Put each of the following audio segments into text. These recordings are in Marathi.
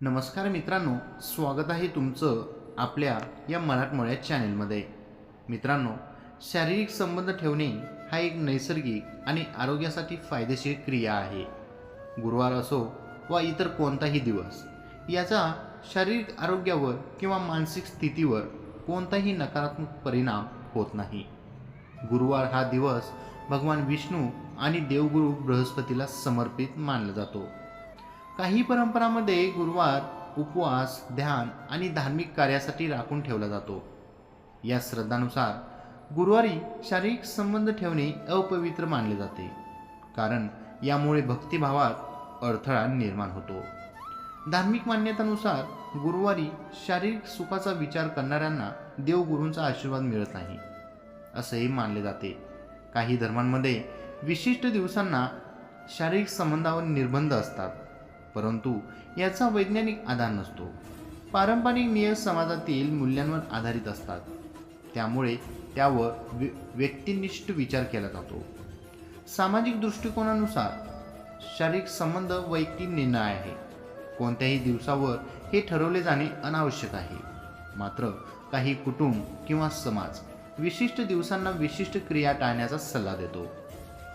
नमस्कार मित्रांनो स्वागत आहे तुमचं आपल्या या मराठमोळ्या चॅनेलमध्ये. मित्रांनो शारीरिक संबंध ठेवणे हा एक नैसर्गिक आणि आरोग्यासाठी फायदेशीर क्रिया आहे. गुरुवार असो वा इतर कोणताही दिवस याचा शारीरिक आरोग्यावर किंवा मानसिक स्थितीवर कोणताही नकारात्मक परिणाम होत नाही. गुरुवार हा दिवस भगवान विष्णू आणि देवगुरु बृहस्पतीला समर्पित मानला जातो. काही परंपरांमध्ये गुरुवार उपवास ध्यान आणि धार्मिक कार्यासाठी राखून ठेवला जातो. या श्रद्धानुसार गुरुवारी शारीरिक संबंध ठेवणे अपवित्र मानले जाते कारण यामुळे भक्तिभावात अडथळा निर्माण होतो. धार्मिक मान्यतानुसार गुरुवारी शारीरिक सुखाचा विचार करणाऱ्यांना देवगुरूंचा आशीर्वाद मिळत नाही असेही मानले जाते. काही धर्मांमध्ये विशिष्ट दिवसांना शारीरिक संबंधावर निर्बंध असतात. परंतु याचा वैज्ञानिक आधार नसतो. पारंपरिक नियम समाजातील मूल्यांवर आधारित असतात. त्यामुळे त्यावर व्य व्यक्तिनिष्ठ विचार केला जातो. सामाजिक दृष्टिकोनानुसार शारीरिक संबंध वैयक्तिक निर्णय आहे. कोणत्याही दिवसावर हे ठरवले जाणे अनावश्यक आहे. मात्र काही कुटुंब किंवा समाज विशिष्ट दिवसांना विशिष्ट क्रिया टाळण्याचा सल्ला देतो.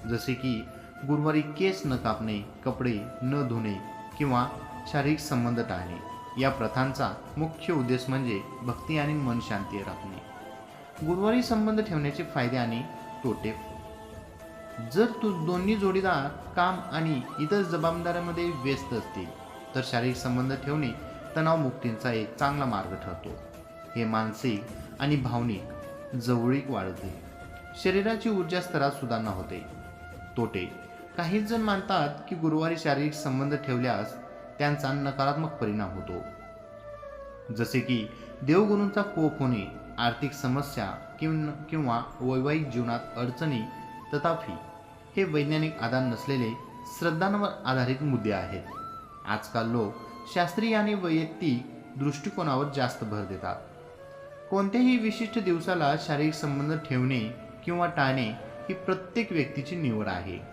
जसे की गुरुवारी केस न कापणे कपडे न धुणे किंवा शारीरिक संबंध टाळणे. या प्रथांचा मुख्य उद्देश म्हणजे भक्ती आणि मन शांती राखणे. गुरुवारी संबंध ठेवण्याचे फायदे आणि तोटे. जर तू दोन्ही जोडीदार काम आणि इतर जबाबदाऱ्यामध्ये व्यस्त असतील तर शारीरिक संबंध ठेवणे तणावमुक्तींचा एक चांगला मार्ग ठरतो. हे मानसिक आणि भावनिक जवळीक वाढवते. शरीराची ऊर्जा स्तरात सुधारणा होते. तोटे काही जण मानतात की गुरुवारी शारीरिक संबंध ठेवल्यास त्यांचा नकारात्मक परिणाम होतो. जसे की देवगुरूंचा कोप होणे आर्थिक समस्या किंवा किंवा वैवाहिक जीवनात अडचणी तथापि हे वैज्ञानिक आधार नसलेले श्रद्धांवर आधारित मुद्दे आहेत. आजकाल लोक शास्त्रीय आणि वैयक्तिक दृष्टिकोनावर जास्त भर देतात. कोणत्याही विशिष्ट दिवसाला शारीरिक संबंध ठेवणे किंवा टाळणे ही प्रत्येक व्यक्तीची निवड आहे.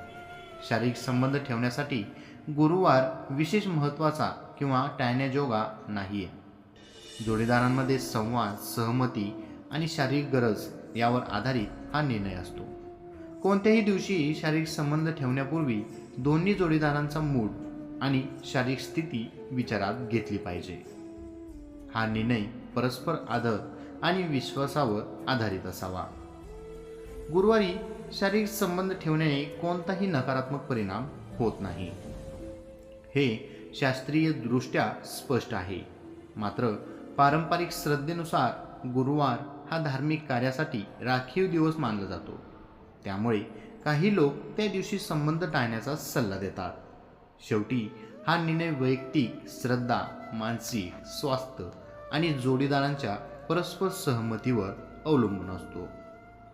शारीरिक संबंध ठेवण्यासाठी गुरुवार विशेष महत्त्वाचा किंवा टाळण्याजोगा नाही आहे जोडीदारांमध्ये संवाद सहमती आणि शारीरिक गरज यावर आधारित हा निर्णय असतो. कोणत्याही दिवशी शारीरिक संबंध ठेवण्यापूर्वी दोन्ही जोडीदारांचा मूड आणि शारीरिक स्थिती विचारात घेतली पाहिजे. हा निर्णय परस्पर आदर आणि विश्वासावर आधारित असावा. गुरुवारी शारीरिक संबंध ठेवण्याने कोणताही नकारात्मक परिणाम होत नाही. हे शास्त्रीय दृष्ट्या स्पष्ट आहे. मात्र पारंपरिक श्रद्धेनुसार गुरुवार हा धार्मिक कार्यासाठी राखीव दिवस मानला जातो. त्यामुळे काही लोक त्या दिवशी संबंध टाळण्याचा सल्ला देतात. शेवटी हा निर्णय वैयक्तिक श्रद्धा मानसिक स्वास्थ्य आणि जोडीदारांच्या परस्पर सहमतीवर अवलंबून असतो.